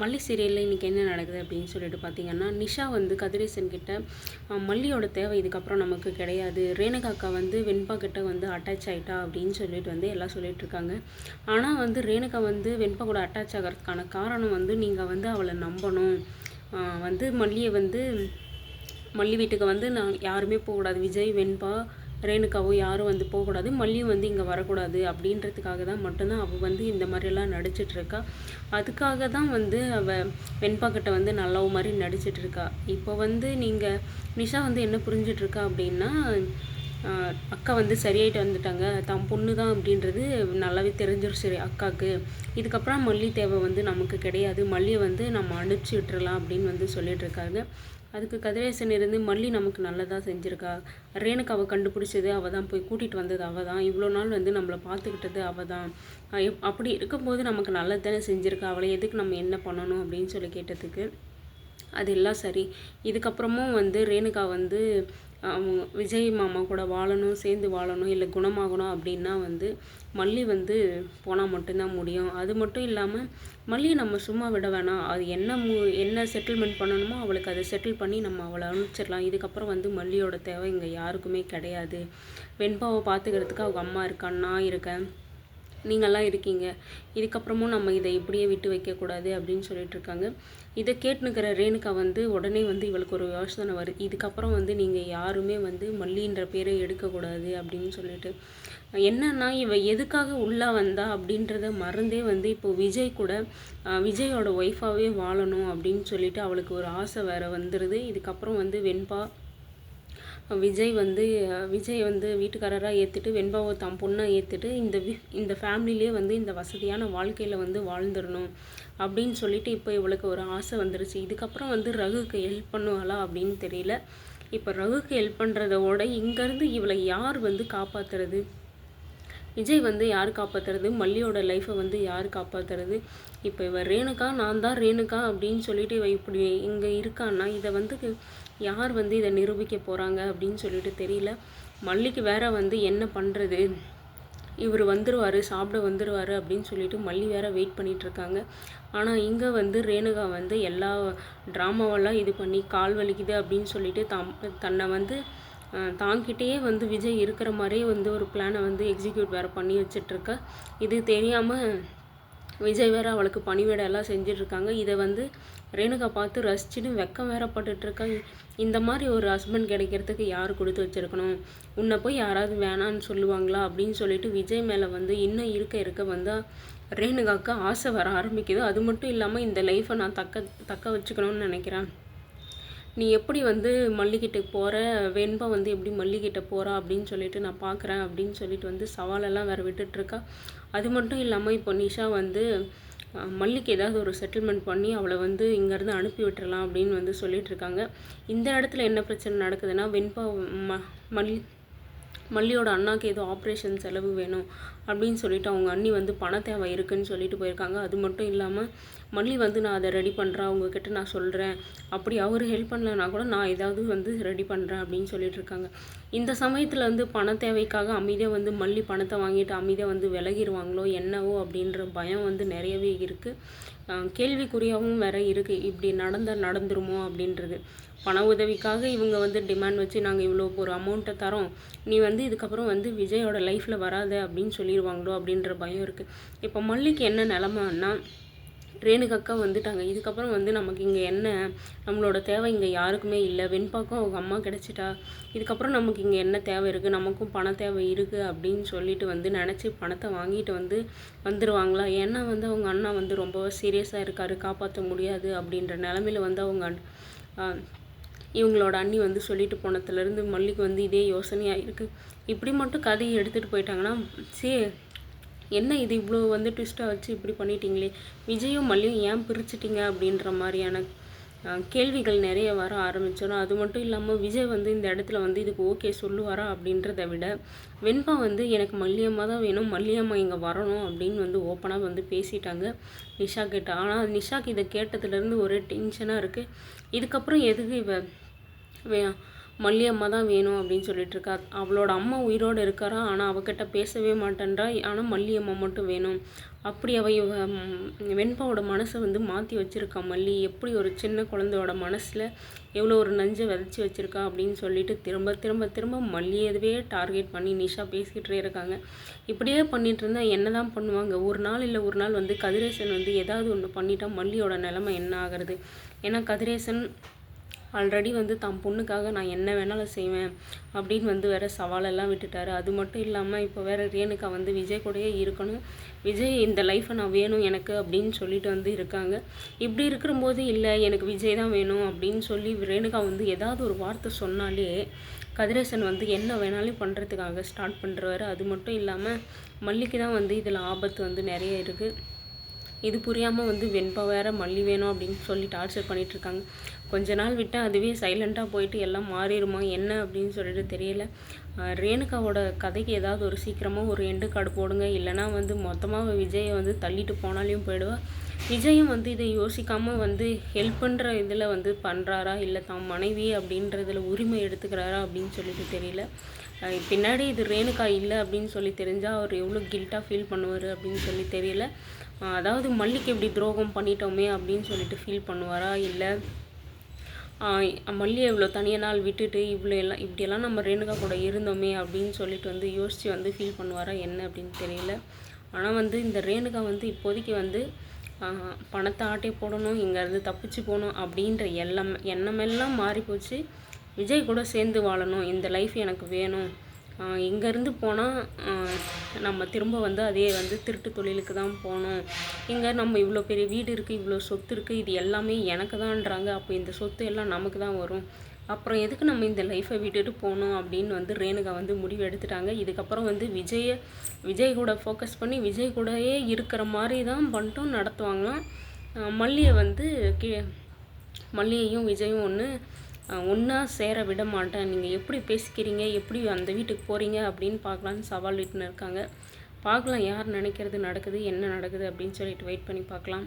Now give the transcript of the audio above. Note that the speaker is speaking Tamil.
மல்லி சீரியலில் இன்றைக்கி என்ன நடக்குது அப்படின்னு சொல்லிட்டு பார்த்தீங்கன்னா நிஷா வந்து கதிரேசன் கிட்ட மல்லியோட தேவை இதுக்கப்புறம் நமக்கு கிடையாது. ரேணுகாக்கா வந்து வெண்பா கிட்ட வந்து அட்டாச் ஆயிட்டா? அப்படின்னு சொல்லிட்டு வந்து எல்லாம் சொல்லிட்டு இருக்காங்க. ஆனால் வந்து ரேணுகா வந்து வெண்பா கூட அட்டாச் ஆகிறதுக்கான காரணம் வந்து நீங்கள் வந்து அவளை நம்பணும். வந்து மல்லியை வந்து மல்லி வீட்டுக்கு வந்து நான் யாருமே போகக்கூடாது. விஜய் வெண்பா ரேணுகாவோ யாரும் வந்து போகக்கூடாது மல்லியும் வந்து இங்கே வரக்கூடாது அப்படின்றதுக்காக தான் மட்டும்தான் அவள் வந்து இந்த மாதிரியெல்லாம் நடிச்சிட்ருக்கா. அதுக்காக தான் வந்து அவள் வெண்பாக்கிட்ட வந்து நல்லவ மாதிரி நடிச்சிட்ருக்கா. இப்போ வந்து நீங்கள் நிஷா வந்து என்ன புரிஞ்சிட்ருக்கா அப்படின்னா அக்கா வந்து சரியாயிட்டு வந்துட்டாங்க தான் பொண்ணு தான் அப்படின்றது நல்லாவே தெரிஞ்சிருச்சு சரி அக்காவுக்கு இதுக்கப்புறம் மல்லி தேவை வந்து நமக்கு கிடையாது. மல்லியை வந்து நம்ம அனுப்பிச்சி விட்டுறலாம் அப்படின்னு வந்து சொல்லிட்டு இருக்காங்க அதுக்கு கதிரேசன் இருந்து மல்லி நமக்கு நல்லதாக செஞ்சுருக்கா? அவள் கண்டுபிடிச்சது அவள் தான் போய் கூட்டிகிட்டு வந்தது அவள் தான் இவ்வளோ நாள் வந்து நம்மளை பார்த்துக்கிட்டது அவள் தான் எப்- அப்படி இருக்கும்போது நமக்கு நல்லது தானே செஞ்சுருக்கா? அவளை எதுக்கு நம்ம என்ன பண்ணணும் அப்படின்னு சொல்லி கேட்டதுக்கு அது எல்லாம் சரி. இதுக்கப்புறமும் வந்து ரேணுகா வந்து அவங்க விஜய் மாமா கூட வாழணும் சேர்ந்து வாழணும் இல்லை குணமாகணும் அப்படின்னா வந்து மல்லி வந்து போனால் மட்டும்தான் முடியும். அது மட்டும் இல்லாமல் மல்லியை நம்ம சும்மா விட வேணாம். அது என்ன மு என்ன செட்டில்மெண்ட் பண்ணணுமோ அவளுக்கு அதை செட்டில் பண்ணி நம்ம அவளை அனுப்பிச்சிடலாம். இதுக்கப்புறம் வந்து மல்லியோட தேவை இங்கே யாருக்குமே கிடையாது. வெண்பாவை பார்த்துக்கிறதுக்கு அவங்க அம்மா இருக்கா நான் இருக்கேன். நீங்கள்லாம் இருக்கீங்க. இதுக்கப்புறமும் நம்ம இதை இப்படியே விட்டு வைக்கக்கூடாது அப்படின்னு சொல்லிட்டு இருக்காங்க இதை கேட்டுனுக்கிற ரேணுகா வந்து உடனே வந்து இவளுக்கு ஒரு யோசனை வருது. இதுக்கப்புறம் வந்து நீங்கள் யாருமே வந்து மல்லின்ற பேரை எடுக்கக்கூடாது அப்படின்னு சொல்லிட்டு. என்னன்னா இவ எதுக்காக உள்ளே வந்தா அப்படின்றத மறந்தே வந்து இப்போ விஜய் கூட விஜயோட ஒய்ஃபாகவே வாழணும் அப்படின்னு சொல்லிட்டு அவளுக்கு ஒரு ஆசை வேற வந்துடுது இதுக்கப்புறம் வந்து வெண்பா விஜய் வந்து விஜய் வந்து வீட்டுக்காரராக ஏற்றுட்டு வெண்பாவை தான் பொண்ணாக ஏற்றுட்டு இந்த வி இந்த ஃபேமிலிலே வந்து இந்த வசதியான வாழ்க்கையில் வந்து வாழ்ந்துடணும் அப்படின்னு சொல்லிட்டு இப்போ இவளுக்கு ஒரு ஆசை வந்துருச்சு. இதுக்கப்புறம் வந்து ரகுக்கு ஹெல்ப் பண்ணுவாளா அப்படின்னு தெரியல. இப்போ ரகுக்கு ஹெல்ப் பண்ணுறதோட இங்கேருந்து இவளை யார் வந்து காப்பாற்றுறது விஜய் வந்து யார் காப்பாற்றுறது மல்லியோட லைஃப்பை வந்து யார் காப்பாற்றுறது இப்போ இவன் ரேணுகா நான் தான் ரேணுகா அப்படின்னு சொல்லிட்டு இவன் இப்படி இங்கே இருக்கான்னா இதை வந்து யார் வந்து இதை நிரூபிக்க போகிறாங்க அப்படின்னு சொல்லிட்டு தெரியல. மல்லிக்கு வேற வந்து என்ன பண்ணுறது இவர் வந்துடுவார் சாப்பிட வந்துடுவார் அப்படின்னு சொல்லிட்டு மல்லி வேற வெயிட் பண்ணிகிட்ருக்காங்க இருக்காங்க. ஆனால் இங்கே வந்து ரேணுகா வந்து எல்லா ட்ராமாவெல்லாம் இது பண்ணி கால் வலிக்குது அப்படின்னு சொல்லிட்டு தாம் தன்னை வந்து தாங்கிட்டே தாங்கிட்டேயே வந்து விஜய் இருக்கிற மாதிரியே வந்து ஒரு பிளானை வந்து எக்ஸிக்யூட் வேற பண்ணி வச்சிட்ருக்க இது தெரியாமல் விஜய் வேற அவளுக்கு பணிவிடை எல்லாம் செஞ்சிட்ருக்காங்க. இதை வந்து ரேணுகா பார்த்து ரசிச்சுன்னு வெக்கம் வேற பட்டுட்டு இந்த மாதிரி ஒரு ஹஸ்பண்ட் கிடைக்கிறதுக்கு யார் கொடுத்து வச்சிருக்கணும்? உன்னை போய் யாராவது வேணான்னு சொல்லுவாங்களா? அப்படின்னு சொல்லிட்டு விஜய் மேலே வந்து இன்னும் இருக்க இருக்க வந்து ரேணுகாவுக்கு ஆசை வர ஆரம்பிக்குது. அது மட்டும் இல்லாமல் இந்த லைஃப்பை நான் தக்க தக்க வச்சுக்கணும்னு நினைக்கிறேன். நீ எப்படி வந்து மல்லிகிட்ட போகிற வெண்பா வந்து எப்படி மல்லிகிட்ட போகிறா அப்படின்னு சொல்லிட்டு நான் பார்க்குறேன் அப்படின்னு சொல்லிட்டு வந்து சவாலெல்லாம் வேறு விட்டுட்ருக்கா அது மட்டும் இல்லாமல் இப்போ நிஷா வந்து மல்லிக்கு ஏதாவது ஒரு செட்டில்மெண்ட் பண்ணி அவளை வந்து இங்கேருந்து அனுப்பி விட்டுறலாம் அப்படின்னு வந்து சொல்லிட்டு இருக்காங்க இந்த இடத்துல என்ன பிரச்சனை நடக்குதுன்னா வெண்பா ம மல்லி மல்லியோட அண்ணாக்கு ஏதோ ஆப்ரேஷன் செலவு வேணும் அப்படின்னு சொல்லிட்டு அவங்க அண்ணி வந்து பண தேவை இருக்குன்னு சொல்லிட்டு போயிருக்காங்க. அது மட்டும் இல்லாமல் மல்லி வந்து நான் அதை ரெடி பண்ணுறேன் அவங்கக்கிட்ட நான் சொல்கிறேன் அப்படி அவர் ஹெல்ப் பண்ணலனா கூட நான் ஏதாவது வந்து ரெடி பண்ணுறேன் அப்படின்னு சொல்லிட்டு இருக்காங்க. இந்த சமயத்தில் வந்து பண தேவைக்காக அமைதியாக வந்து மல்லி பணத்தை வாங்கிட்டு அமைதியாக வந்து விலகிடுவாங்களோ என்னவோ அப்படின்ற பயம் வந்து நிறையவே இருக்குது கேள்விக்குறியாகவும் வேறு இருக்குது இப்படி நடந்தால் நடந்துருமோ அப்படின்றது. பண உதவிக்காக இவங்க வந்து டிமாண்ட் வச்சு நாங்கள் இவ்வளோ ஒரு அமௌண்ட்டை தரோம். நீ வந்து இதுக்கப்புறம் வந்து விஜயோட லைஃப்பில் வராத அப்படின்னு சொல்லிடுவாங்களோ அப்படின்ற பயம் இருக்குது இப்போ மல்லிக்கு என்ன நிலமைன்னா ரேணுகக்கா வந்துட்டாங்க. இதுக்கப்புறம் வந்து நமக்கு இங்கே என்ன நம்மளோட தேவை இங்கே யாருக்குமே இல்லை. வெண்பாக்கும் அவங்க அம்மா கிடச்சிட்டா இதுக்கப்புறம் நமக்கு இங்கே என்ன தேவை இருக்குது நமக்கும் பண தேவை இருக்குது அப்படின்னு சொல்லிட்டு வந்து நினச்சி பணத்தை வாங்கிட்டு வந்து வந்துடுவாங்களா ஏன்னா வந்து அவங்க அண்ணா வந்து ரொம்ப சீரியஸாக இருக்காரு. காப்பாற்ற முடியாது அப்படின்ற நிலமையில வந்து அவங்க அண்- இவங்களோட அண்ணி வந்து சொல்லிட்டு போனதுலேருந்து மல்லிக்கு வந்து இதே யோசனையாக இருக்குது இப்படி மட்டும் கதையை எடுத்துகிட்டு போயிட்டாங்கன்னா சே என்ன இது இவ்வளோ வந்து ட்விஸ்ட்டாக வச்சு இப்படி பண்ணிட்டீங்களே? விஜயும் மல்லியும் ஏன் பிரிச்சிட்டிங்க அப்படின்ற மாதிரியான கேள்விகள் நிறைய வர ஆரம்பிச்சிடும் அது மட்டும் இல்லாமல் விஜய் வந்து இந்த இடத்துல வந்து இதுக்கு ஓகே சொல்லுவாரா அப்படின்றத விட வெண்பா வந்து எனக்கு மல்லியம்மா தான் வேணும் மல்லியம்மா இங்கே வரணும் அப்படின்னு வந்து ஓப்பனாக வந்து பேசிட்டாங்க நிஷா கிட்ட. ஆனால் நிஷாக்கு இதை கேட்டதுலேருந்து ஒரே டென்ஷனாக இருக்குது இதுக்கப்புறம் எதுக்கு இவ வே மல்லியம்மா தான் வேணும் அப்படின்னு சொல்லிட்டு இருக்கா. அவளோட அம்மா உயிரோடு இருக்காரா? ஆனால் அவகிட்ட பேசவே மாட்டேன்றா. ஆனால் மல்லியம்மா மட்டும் வேணும். அப்படி அவ வெண்பாவோட மனசை வந்து மாற்றி வச்சுருக்கா மல்லி. எப்படி ஒரு சின்ன குழந்தையோட மனசில் எவ்வளோ ஒரு நஞ்சை விதைச்சி வச்சுருக்கா அப்படின்னு சொல்லிட்டு திரும்ப திரும்ப திரும்ப மல்லியதுவே டார்கெட் பண்ணி நிஷா பேசிக்கிட்டே இருக்காங்க. இப்படியே பண்ணிகிட்டு இருந்தால் என்ன தான் பண்ணுவாங்க? ஒரு நாள் இல்லை ஒரு நாள் வந்து கதிரேசன் வந்து ஏதாவது ஒன்று பண்ணிட்டா மல்லியோட நிலைமை என்ன ஆகிறது? ஏன்னா கதிரேசன் ஆல்ரெடி வந்து தான் பொண்ணுக்காக நான் என்ன வேணாலும் செய்வேன் அப்படின்னு வந்து வேறு சவாலெல்லாம் விட்டுட்டார். அது மட்டும் இல்லாமல் இப்போ வேறு ரேணுகா வந்து விஜய் கூடயே இருக்கணும். விஜய் இந்த லைஃப்பை நான் வேணும் எனக்கு அப்படின்னு சொல்லிட்டு வந்து இருக்காங்க. இப்படி இருக்கிறபோது இல்லை எனக்கு விஜய் தான் வேணும் அப்படின்னு சொல்லி ரேணுகா வந்து ஏதாவது ஒரு வார்த்தை சொன்னாலே கதிரேசன் வந்து என்ன வேணாலும் பண்ணுறதுக்காக ஸ்டார்ட் பண்ணுறாரு அது மட்டும் இல்லாமல் மல்லிக்கு தான் வந்து இதில் ஆபத்து வந்து நிறைய இருக்குது இது புரியாமல் வந்து வெண்பா வேற மல்லி வேணும் அப்படின்னு சொல்லி டார்ச்சர் பண்ணிகிட்ருக்காங்க இருக்காங்க. கொஞ்ச நாள் விட்டால் அதுவே சைலண்ட்டாக போயிட்டு எல்லாம் மாறிடுமா என்ன அப்படின்னு சொல்லிட்டு தெரியல. ரேணுகாவோட கதைக்கு ஏதாவது ஒரு சீக்கிரமாக ஒரு எண்டு கார்டு போடுங்க. இல்லைனா வந்து மொத்தமாக விஜயை வந்து தள்ளிட்டு போனாலையும் போயிடுவா. விஜயும் வந்து இதை யோசிக்காமல் வந்து ஹெல்ப் பண்ணுற இதில் வந்து பண்ணுறாரா இல்லை தான் மனைவி அப்படின்றதில் உரிமை எடுத்துக்கிறாரா அப்படின்னு சொல்லிட்டு தெரியல. பின்னாடி இது ரேணுகா இல்லை அப்படின்னு சொல்லி தெரிஞ்சால் அவர் எவ்வளோ கில்ட்டாக ஃபீல் பண்ணுவார் அப்படின்னு சொல்லி தெரியல. அதாவது மல்லிக்கு எப்படி துரோகம் பண்ணிட்டோமே அப்படின்னு சொல்லிட்டு ஃபீல் பண்ணுவாரா? இல்லை மல்லியை இவ்வளோ தனியாக நாள் விட்டுட்டு இவ்வளோ எல்லாம் இப்படியெல்லாம் நம்ம ரேணுகா கூட இருந்தோமே அப்படின்னு சொல்லிட்டு வந்து யோசித்து வந்து ஃபீல் பண்ணுவாரா என்ன அப்படின்னு தெரியல. ஆனால் வந்து இந்த ரேணுகா வந்து இப்போதைக்கு வந்து பணத்தை ஆட்டே போடணும் இங்கேருந்து தப்பிச்சு போகணும் அப்படின்ற எல்லாம் எண்ணமெல்லாம் மாறி போச்சு விஜய் கூட சேர்ந்து வாழணும் இந்த லைஃப் எனக்கு வேணும். இங்கேருந்து போனால் நம்ம திரும்ப வந்து அதே வந்து திருட்டு தொழிலுக்கு தான் போகணும். இங்கே நம்ம இவ்வளோ பெரிய வீடு இருக்குது இவ்வளோ சொத்து இருக்குது இது எல்லாமே எனக்கு தான்றாங்க அப்போ இந்த சொத்து எல்லாம் நமக்கு தான் வரும். அப்புறம் எதுக்கு நம்ம இந்த லைஃப்பை விட்டுட்டு போகணும் அப்படின்னு வந்து ரேணுகா வந்து முடிவு எடுத்துட்டாங்க. இதுக்கப்புறம் வந்து விஜயை விஜய் கூட ஃபோக்கஸ் பண்ணி விஜய் கூடயே இருக்கிற மாதிரி தான் பண்ணிட்டும் நடத்துவாங்களாம். மல்லியை வந்து கீ மல்லியையும் விஜயும் ஒன்று ஒன்றா சேர விட மாட்டேன். நீங்கள் எப்படி பேசிக்கிறீங்க? எப்படி அந்த வீட்டுக்கு போகிறீங்க அப்படின்னு பார்க்கலான்னு சவால் விட்டுன்னு இருக்காங்க பார்க்கலாம் யார் நினைக்கிறது நடக்குது என்ன நடக்குது அப்படின்னு சொல்லிட்டு வெயிட் பண்ணி பார்க்கலாம்.